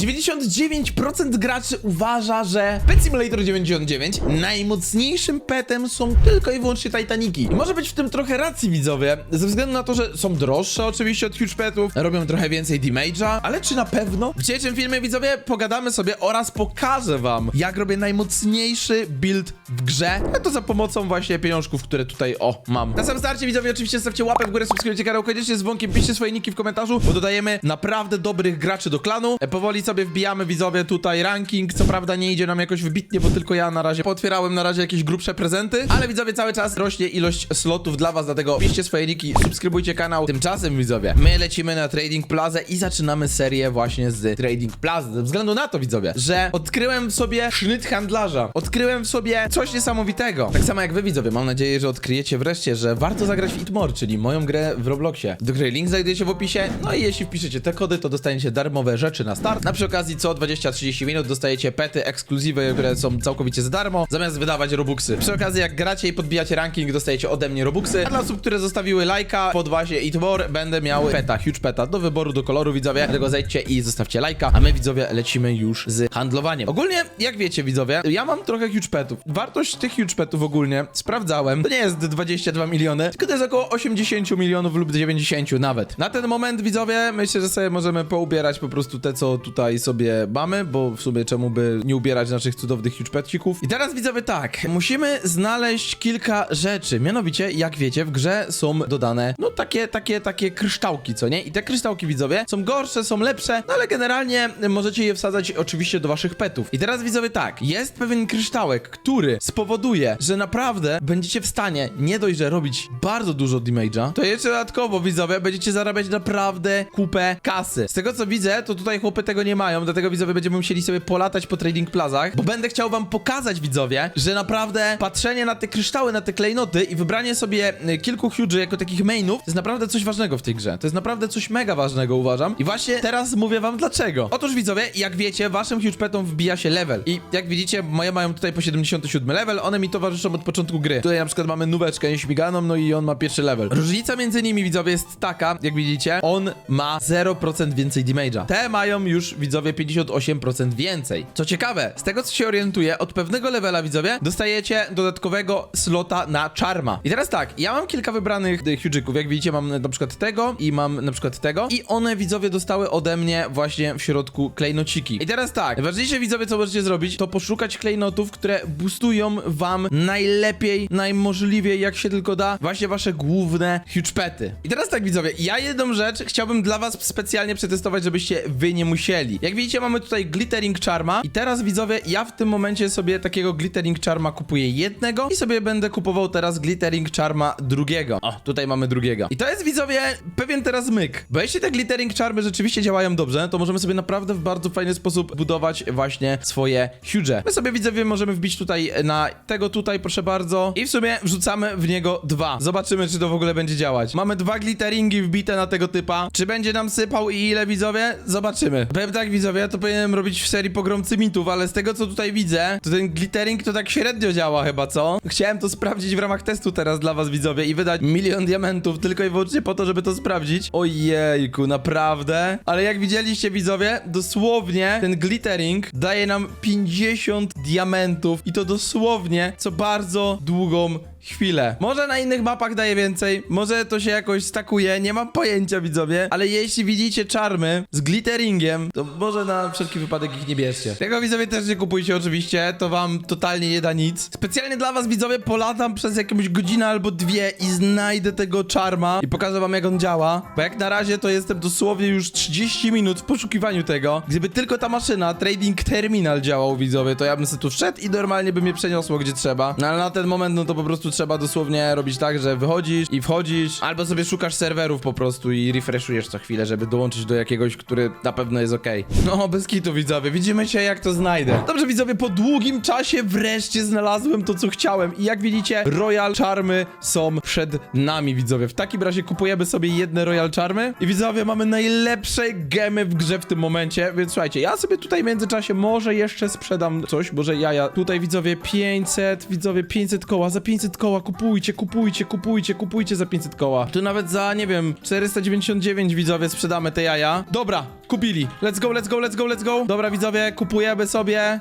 99% graczy uważa, że Pet Simulator 99 najmocniejszym petem są tylko i wyłącznie Titaniki. I może być w tym trochę racji widzowie, ze względu na to, że są droższe oczywiście od Huge Petów, robią trochę więcej damage'a, ale czy na pewno? W dzisiejszym filmie widzowie pogadamy sobie oraz pokażę wam, jak robię najmocniejszy build w grze, a to za pomocą właśnie pieniążków, które tutaj, o, mam. Na samym starcie widzowie oczywiście zostawcie łapę w górę, subskrybujcie kanał, koniecznie z dzwonkiem, piszcie swoje niki w komentarzu, bo dodajemy naprawdę dobrych graczy do klanu. E, Powoli sobie wbijamy widzowie tutaj ranking, co prawda nie idzie nam jakoś wybitnie, bo tylko ja na razie potwierałem na razie jakieś grubsze prezenty, ale widzowie cały czas rośnie ilość slotów dla was, dlatego piszcie swoje niki, subskrybujcie kanał. Tymczasem widzowie, my lecimy na Trading Plaza i zaczynamy serię właśnie z Trading Plaza, ze względu na to widzowie, że odkryłem w sobie sznyt handlarza, odkryłem w sobie coś niesamowitego. Tak samo jak wy widzowie, mam nadzieję, że odkryjecie wreszcie, że warto zagrać w Itmore, czyli moją grę w Robloxie. Do której link znajduje się w opisie, no i jeśli wpiszecie te kody, to dostaniecie darmowe rzeczy na start. Na przy okazji co 20-30 minut dostajecie pety ekskluzywy, które są całkowicie za darmo, zamiast wydawać robuxy. Przy okazji jak gracie i podbijacie ranking, dostajecie ode mnie robuxy. A dla osób, które zostawiły lajka pod właśnie Itmore, będę miał peta, huge peta do wyboru, do koloru widzowie. Dlatego zejdźcie i zostawcie lajka, a my widzowie lecimy już z handlowaniem. Ogólnie, jak wiecie widzowie, ja mam trochę huge petów. Wartość tych huge petów ogólnie sprawdzałem. To nie jest 22 miliony, tylko to jest około 80 milionów lub 90 nawet. Na ten moment widzowie, myślę, że sobie możemy poubierać po prostu te, co tutaj sobie mamy, bo w sumie czemu by nie ubierać naszych cudownych huge petcików. I teraz widzowie tak, musimy znaleźć kilka rzeczy. Mianowicie, jak wiecie, w grze są dodane, no takie, takie, takie kryształki, co nie? I te kryształki widzowie są gorsze, są lepsze, no ale generalnie możecie je wsadzać oczywiście do waszych petów. I teraz widzowie tak, jest pewien kryształek, który spowoduje, że naprawdę będziecie w stanie nie dość, że robić bardzo dużo damage'a, to jeszcze dodatkowo widzowie będziecie zarabiać naprawdę kupę kasy. Z tego co widzę, to tutaj chłopy tego nie mają, dlatego widzowie będziemy musieli sobie polatać po trading plazach, bo będę chciał wam pokazać widzowie, że naprawdę patrzenie na te kryształy, na te klejnoty i wybranie sobie y, kilku huge jako takich mainów, to jest naprawdę coś ważnego w tej grze. To jest naprawdę coś mega ważnego uważam. I właśnie teraz mówię wam dlaczego. Otóż widzowie, jak wiecie, waszym huge petom wbija się level. I jak widzicie, moje mają tutaj po 77 level, one mi towarzyszą od początku gry. Tutaj na przykład mamy nubeczkę nieśmiganą, no i on ma pierwszy level. Różnica między nimi, widzowie, jest taka, jak widzicie, on ma 0% więcej damage'a. Te mają już, widzowie, 58% więcej. Co ciekawe, z tego co się orientuję, od pewnego levela, widzowie, dostajecie dodatkowego slota na charma. I teraz tak, ja mam kilka wybranych huge'yków, jak widzicie, mam na przykład tego i mam na przykład tego i one, widzowie, dostały ode mnie właśnie w środku klejnociki. I teraz tak, najważniejsze, widzowie, co możecie zrobić, to poszukać klejnotów, które boostują wam najlepiej, najmożliwiej, jak się tylko da, właśnie wasze główne huge pety. I teraz tak, widzowie, ja jedną rzecz chciałbym dla was specjalnie przetestować, żebyście wy nie musieli. Jak widzicie, mamy tutaj glittering charma i teraz, widzowie, ja w tym momencie sobie takiego glittering charma kupuję jednego i sobie będę kupował teraz glittering charma drugiego. O, tutaj mamy drugiego. I to jest, widzowie, pewien teraz myk, bo jeśli te glittering charmy rzeczywiście działają dobrze, to możemy sobie naprawdę w bardzo fajny sposób budować właśnie swoje huge. My sobie, widzowie, możemy wbić tutaj na tego tutaj, proszę bardzo, i w sumie wrzucamy w niego dwa. Zobaczymy, czy to w ogóle będzie działać. Mamy dwa glitteringi wbite na tego typa. Czy będzie nam sypał i ile, widzowie? Zobaczymy. Powiem tak, widzowie, to powinienem robić w serii pogromcy mitów, ale z tego, co tutaj widzę, to ten glittering to tak średnio działa chyba, co? Chciałem to sprawdzić w ramach testu teraz dla was, widzowie, i wydać milion diamentów tylko i wyłącznie po to, żeby to sprawdzić. Ojejku, naprawdę? Ale jak widzieliście, widzowie, dosłownie ten glittering daje nam 50 diamentów i to dosłownie co bardzo długą chwilę. Może na innych mapach daje więcej, może to się jakoś stakuje, nie mam pojęcia widzowie, ale jeśli widzicie czarmy z glitteringiem, to może na wszelki wypadek ich nie bierzcie. Tego widzowie też nie kupujcie oczywiście, to wam totalnie nie da nic. Specjalnie dla was widzowie polatam przez jakąś godzinę albo dwie i znajdę tego czarma i pokażę wam jak on działa, bo jak na razie to jestem dosłownie już 30 minut w poszukiwaniu tego. Gdyby tylko ta maszyna, trading terminal działał widzowie, to ja bym sobie tu wszedł i normalnie by mnie przeniosło gdzie trzeba. No ale na ten moment no to po prostu trzeba dosłownie robić tak, że wychodzisz i wchodzisz, albo sobie szukasz serwerów po prostu i refreshujesz co chwilę, żeby dołączyć do jakiegoś, który na pewno jest okej. No, bez kitu widzowie, widzimy się jak to znajdę. Dobrze widzowie, po długim czasie wreszcie znalazłem to, co chciałem i jak widzicie, Royal Charmy są przed nami widzowie. W takim razie kupujemy sobie jedne Royal Charmy i widzowie, mamy najlepsze gemy w grze w tym momencie, więc słuchajcie, ja sobie tutaj w międzyczasie może jeszcze sprzedam coś, może jaja. Tutaj widzowie 500, widzowie 500 koła, za 500 koła koła, kupujcie, kupujcie, kupujcie, kupujcie za 500 koła. Tu nawet za, nie wiem, 499 widzowie sprzedamy te jaja. Dobra, kupili. Let's go, let's go, let's go, let's go. Dobra widzowie, kupujemy sobie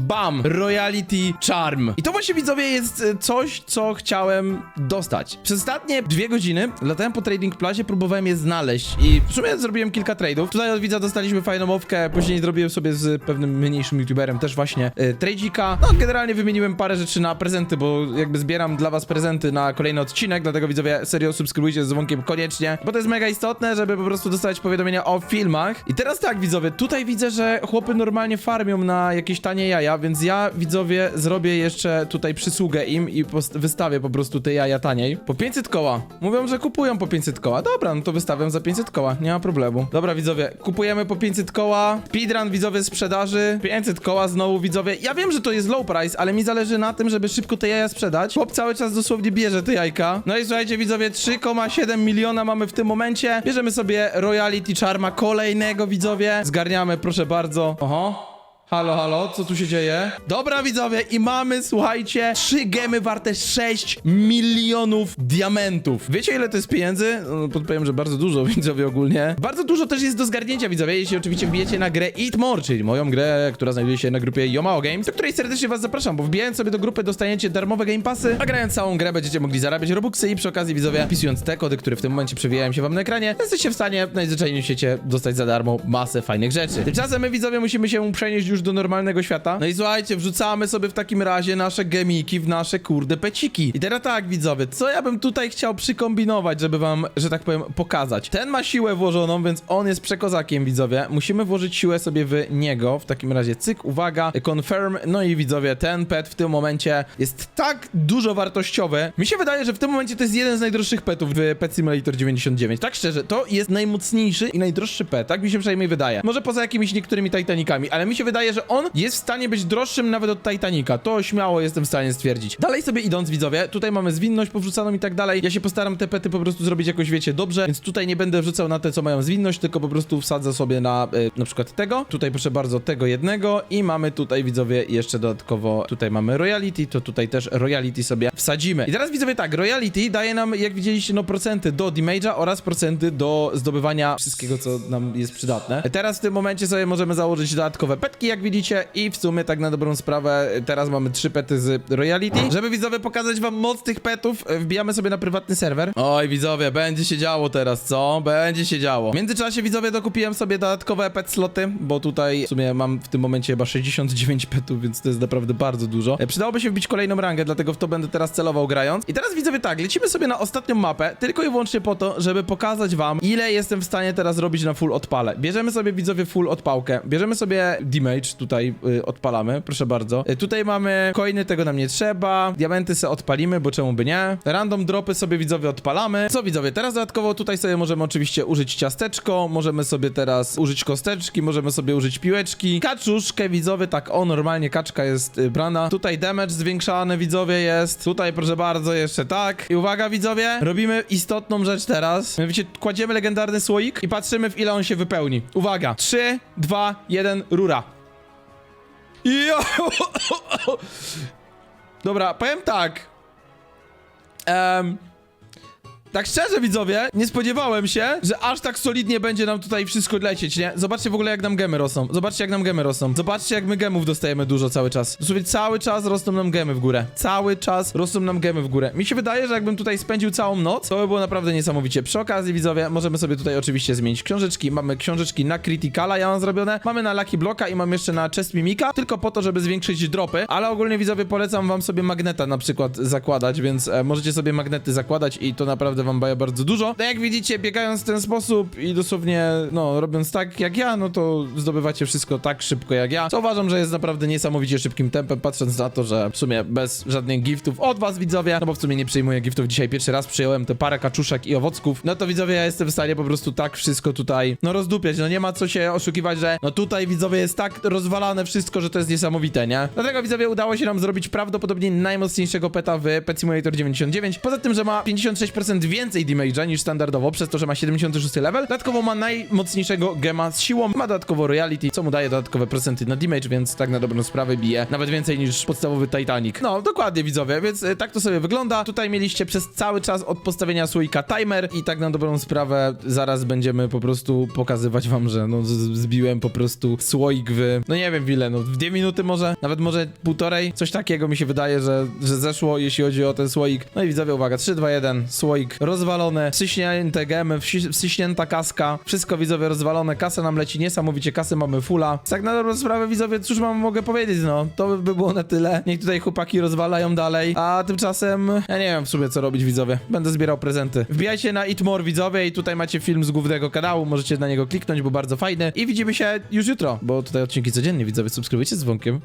Bam! Royalty Charm. I to właśnie widzowie jest e, coś, co chciałem dostać. Przez ostatnie dwie godziny latałem po Trading Plazie, próbowałem je znaleźć i w sumie zrobiłem kilka trade'ów. Tutaj od widza dostaliśmy fajną mowkę, później zrobiłem sobie z pewnym mniejszym youtuberem też właśnie y. No generalnie wymieniłem parę rzeczy na prezenty, bo jakby zbieram dla was prezenty na kolejny odcinek, dlatego widzowie serio subskrybujcie z dzwonkiem koniecznie, bo to jest mega istotne, żeby po prostu dostawać powiadomienia o filmach. I teraz tak widzowie, tutaj widzę, że chłopy normalnie farmią na jakieś tanie jaja, więc ja widzowie zrobię jeszcze tutaj przysługę im i wystawię po prostu te jaja taniej. Po 500 koła. Mówią, że kupują po 500 koła. Dobra, no to wystawiam za 500 koła, nie ma problemu. Dobra widzowie, kupujemy po 500 koła. Speedrun widzowie sprzedaży. 500 koła znowu widzowie. Ja wiem, że to jest low price, ale mi zależy na tym, żeby szybko te jaja sprzedać. Chłop cały czas dosłownie bierze te jajka. No i słuchajcie widzowie, 3,7 miliona mamy w tym momencie. Bierzemy sobie Royalty Charma kolejnego widzowie. Zgarniamy, proszę bardzo. Oho. Halo, halo, co tu się dzieje? Dobra, widzowie, i mamy, słuchajcie, trzy gemy warte 6 milionów diamentów. Wiecie, ile to jest pieniędzy? No, podpowiem, że bardzo dużo, widzowie, ogólnie. Bardzo dużo też jest do zgarnięcia, widzowie, jeśli oczywiście wbijecie na grę Eat More, czyli moją grę, która znajduje się na grupie Yomao Games, do której serdecznie was zapraszam, bo wbijając sobie do grupy dostaniecie darmowe game passy, a grając całą grę będziecie mogli zarabiać robuxy i przy okazji, widzowie, wpisując te kody, które w tym momencie przewijają się wam na ekranie, jesteście w stanie najzwyczajniej w świecie dostać za darmo masę fajnych rzeczy. Tymczasem my, widzowie, musimy się przenieść już do normalnego świata. No i słuchajcie, wrzucamy sobie w takim razie nasze gemiki w nasze kurde peciki. I teraz tak, widzowie, co ja bym tutaj chciał przykombinować, żeby wam, że tak powiem, pokazać. Ten ma siłę włożoną, więc on jest przekozakiem, widzowie. Musimy włożyć siłę sobie w niego. W takim razie cyk, uwaga, confirm. No i widzowie, ten pet w tym momencie jest tak dużo wartościowy. Mi się wydaje, że w tym momencie to jest jeden z najdroższych petów w Pet Simulator 99. Tak szczerze, to jest najmocniejszy i najdroższy pet, tak mi się przynajmniej wydaje. Może poza jakimiś niektórymi Titanicami, ale mi się wydaje, że on jest w stanie być droższym nawet od Titanica. To śmiało jestem w stanie stwierdzić. Dalej sobie idąc, widzowie, tutaj mamy zwinność powrzucaną i tak dalej. Ja się postaram te pety po prostu zrobić jakoś, wiecie, dobrze, więc tutaj nie będę wrzucał na te, co mają zwinność, tylko po prostu wsadzę sobie na y, na przykład tego. Tutaj proszę bardzo tego jednego i mamy tutaj, widzowie, jeszcze dodatkowo, tutaj mamy royalty, to tutaj też royalty sobie wsadzimy. I teraz, widzowie, tak, royalty daje nam, jak widzieliście, no procenty do damage'a oraz procenty do zdobywania wszystkiego, co nam jest przydatne. Teraz w tym momencie sobie możemy założyć dodatkowe petki, jak widzicie, i w sumie tak na dobrą sprawę teraz mamy trzy pety z royalty. Żeby widzowie pokazać wam moc tych petów, wbijamy sobie na prywatny serwer. Oj, widzowie, będzie się działo teraz, co? Będzie się działo. W międzyczasie, widzowie, dokupiłem sobie dodatkowe pet sloty, bo tutaj w sumie mam w tym momencie chyba 69 petów, więc to jest naprawdę bardzo dużo. E, Przydałoby się wbić kolejną rangę, dlatego w to będę teraz celował grając. I teraz widzowie tak, lecimy sobie na ostatnią mapę, tylko i wyłącznie po to, żeby pokazać wam, ile jestem w stanie teraz robić na full odpale. Bierzemy sobie widzowie full odpałkę, bierzemy sobie damage, tutaj y, odpalamy, proszę bardzo. Y, tutaj mamy coiny, tego nam nie trzeba, diamenty se odpalimy, bo czemu by nie. Random dropy sobie widzowie odpalamy. Co widzowie, teraz dodatkowo tutaj sobie możemy oczywiście użyć ciasteczko, możemy sobie teraz użyć kosteczki, możemy sobie użyć piłeczki, kaczuszkę widzowie, tak o, normalnie kaczka jest y, brana. Tutaj damage zwiększany widzowie jest, tutaj proszę bardzo jeszcze tak. I uwaga widzowie, robimy istotną rzecz teraz. Mianowicie kładziemy legendarny słoik i patrzymy w ile on się wypełni. Uwaga, 3, 2, 1, rura. Dobra, powiem tak. Em, tak szczerze, widzowie, nie spodziewałem się, że aż tak solidnie będzie nam tutaj wszystko lecieć, nie? Zobaczcie w ogóle, jak nam gemy rosną. Zobaczcie, jak nam gemy rosną. Zobaczcie, jak my gemów dostajemy dużo cały czas. Dosłownie cały czas rosną nam gemy w górę. Cały czas rosną nam gemy w górę. Mi się wydaje, że jakbym tutaj spędził całą noc, to by było naprawdę niesamowicie. Przy okazji, widzowie, możemy sobie tutaj oczywiście zmienić książeczki. Mamy książeczki na Criticala, ja mam zrobione. Mamy na Lucky Blocka i mam jeszcze na Chest Mimika, tylko po to, żeby zwiększyć dropy. Ale ogólnie, widzowie, polecam wam sobie magneta na przykład zakładać, więc e, możecie sobie magnety zakładać i to naprawdę wam daje bardzo dużo. No jak widzicie, biegając w ten sposób i dosłownie, no, robiąc tak jak ja, no to zdobywacie wszystko tak szybko jak ja, co uważam, że jest naprawdę niesamowicie szybkim tempem, patrząc na to, że w sumie bez żadnych giftów od was, widzowie, no bo w sumie nie przyjmuję giftów. Dzisiaj pierwszy raz, przyjąłem te parę kaczuszek i owocków, no to widzowie, ja jestem w stanie po prostu tak wszystko tutaj, no rozdupiać, no nie ma co się oszukiwać, że no tutaj, widzowie, jest tak rozwalane wszystko, że to jest niesamowite, nie? Dlatego, widzowie, udało się nam zrobić prawdopodobnie najmocniejszego peta w Pet Simulator 99, poza tym, że ma 56% więcej damage'a niż standardowo, przez to, że ma 76 level. Dodatkowo ma najmocniejszego gema z siłą, ma dodatkowo royalty, co mu daje dodatkowe procenty na damage, więc tak na dobrą sprawę bije nawet więcej niż podstawowy Titanic. No, dokładnie widzowie, więc e, tak to sobie wygląda. Tutaj mieliście przez cały czas od postawienia słoika timer i tak na dobrą sprawę zaraz będziemy po prostu pokazywać wam, że no zbiłem po prostu słoik w, no nie wiem w ile, no w dwie minuty może, nawet może półtorej, coś takiego mi się wydaje, że, że zeszło, jeśli chodzi o ten słoik. No i widzowie, uwaga, 3, 2, 1, słoik rozwalone, wsyśnięte gemy, wsyśnięta kaska, wszystko widzowie rozwalone, kasa nam leci niesamowicie, kasy mamy fulla. Tak na dobrą sprawę widzowie, cóż wam mogę powiedzieć, no, to by było na tyle. Niech tutaj chłopaki rozwalają dalej, a tymczasem ja nie wiem w sumie co robić widzowie, będę zbierał prezenty. Wbijajcie na Eat More widzowie i tutaj macie film z głównego kanału, możecie na niego kliknąć, bo bardzo fajny i widzimy się już jutro, bo tutaj odcinki codziennie widzowie, subskrybujcie z dzwonkiem.